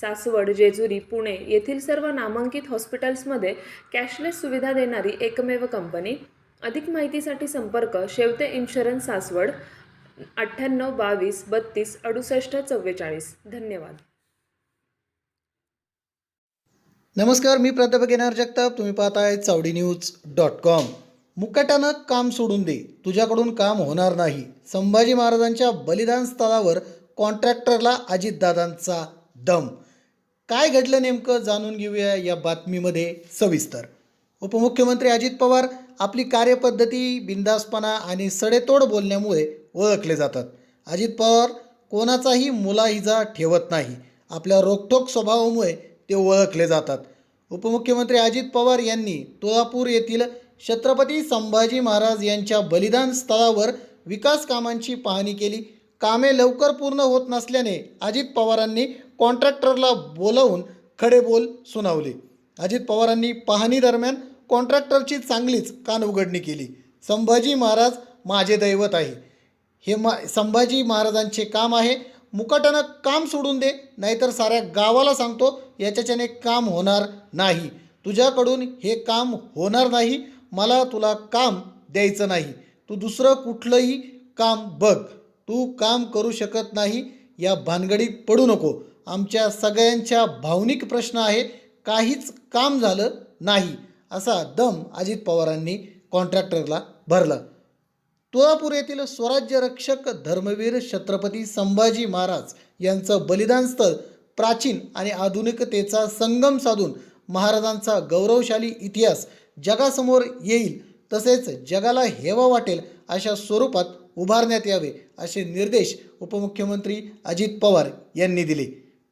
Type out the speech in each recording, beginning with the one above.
सासवड जेजुरी पुणे येथील सर्व नामांकित हॉस्पिटल्समध्ये कॅशलेस सुविधा देणारी एकमेव कंपनी. अधिक माहितीसाठी संपर्क शेवते इन्शुरन्स सासवड अठ्ठ्याण्णव बावीस बत्तीस अडुसष्ट चव्वेचाळीस. धन्यवाद. नमस्कार मी प्राध्यापक येणार जगताप. तुम्ही पाहताय चावडी न्यूज डॉट कॉम. मुकाट्यानं काम सोडून दे. तुझ्याकडून काम होणार नाही. संभाजी महाराजांच्या बलिदान स्थळावर कॉन्ट्रॅक्टरला अजितदादांचा दम. काय घडलं नेमकं जाणून घेऊया या बातमीमध्ये सविस्तर. उपमुख्यमंत्री अजित पवार आपली कार्यपद्धती बिंदासपणा आणि सडेतोड बोलण्यामुळे ओळखले जातात. अजित पवार कोणाचाही मुलाहिजा ठेवत नाही. आपल्या रोखठोक स्वभावामुळे ते ओळखले जातात. उपमुख्यमंत्री अजित पवार यांनी तुळापूर येथील छत्रपती संभाजी महाराज यांच्या बलिदान स्थळावर विकास कामांची पाहणी केली. कामे लवकर पूर्ण होत नसल्याने अजित पवारांनी कॉन्ट्रॅक्टरला बोलावून खडे बोल सुनावले. अजित पवारांनी पाहणी दरम्यान कॉन्ट्रॅक्टरची चांगलीच कानउघडणी केली. संभाजी महाराज माझे दैवत आहे. हे मा संभाजी महाराजांचे काम आहे. मुकाटानं काम सोडून दे नाहीतर साऱ्या गावाला सांगतो याच्याच्याने काम होणार नाही. तुझ्याकडून हे काम होणार नाही. मला तुला काम द्यायचं नाही. तू दुसरं कुठलंही काम बघ. तू काम करू शकत नाही या भानगडीत पडू नको. आमच्या सगळ्यांच्या भावनिक प्रश्न आहे काहीच काम झालं नाही असा दम अजित पवारांनी कॉन्ट्रॅक्टरला भरला. तुळापूर येथील स्वराज्य रक्षक धर्मवीर छत्रपती संभाजी महाराज यांचं बलिदान स्थळ प्राचीन आणि आधुनिकतेचा संगम साधून महाराजांचा गौरवशाली इतिहास जगासमोर येईल तसेच जगाला हेवा वाटेल अशा स्वरूपात उभारण्यात यावे असे निर्देश उपमुख्यमंत्री अजित पवार यांनी दिले.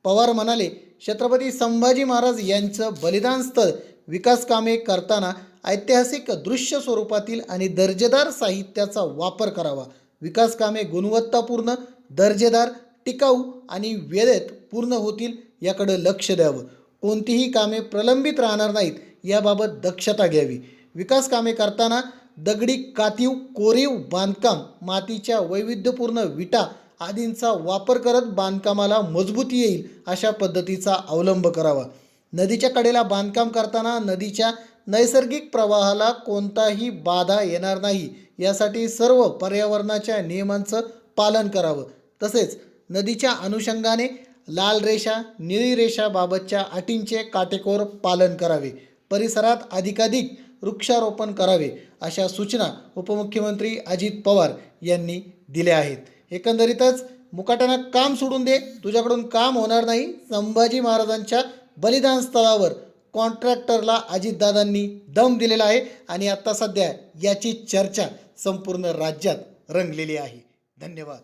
पवार म्हणाले छत्रपती संभाजी महाराज यांचं बलिदान स्थळ विकास कामे करताना ऐतिहासिक दृश्य स्वरूपातील आणि दर्जेदार साहित्याचा वापर करावा. विकास कामे गुणवत्तापूर्ण दर्जेदार टिकाऊ आणि वेळेत पूर्ण होतील याकडं लक्ष द्यावं. कोणतीही कामे प्रलंबित राहणार नाहीत याबाबत दक्षता घ्यावी. विकास कामे करताना दगडी कातीव कोरीव बांधकाम मातीच्या वैविध्यपूर्ण विटा आदींचा वापर करत बांधकामाला मजबूती येईल अशा पद्धतीचा अवलंब करावा. नदीच्या कडेला बांधकाम करताना नदीच्या नैसर्गिक प्रवाहाला कोणताही बाधा येणार नाही. यासाठी सर्व पर्यावरणाच्या नियमांचं पालन करावं. तसेच नदीच्या अनुषंगाने लाल रेषा निळी रेषाबाबतच्या अटींचे काटेकोर पालन करावे. परिसरात अधिकाधिक वृक्षारोपण करावे अशा सूचना उपमुख्यमंत्री अजित पवार यांनी दिल्या आहेत. एकंदरीतच मुकाट्यानं काम सोडून दे तुझ्याकडून काम होणार नाही संभाजी महाराजांच्या बलिदान स्थळावर कॉन्ट्रॅक्टरला अजितदादांनी दम दिलेला आहे आणि आत्ता सध्या याची चर्चा संपूर्ण राज्यात रंगलेली आहे. धन्यवाद.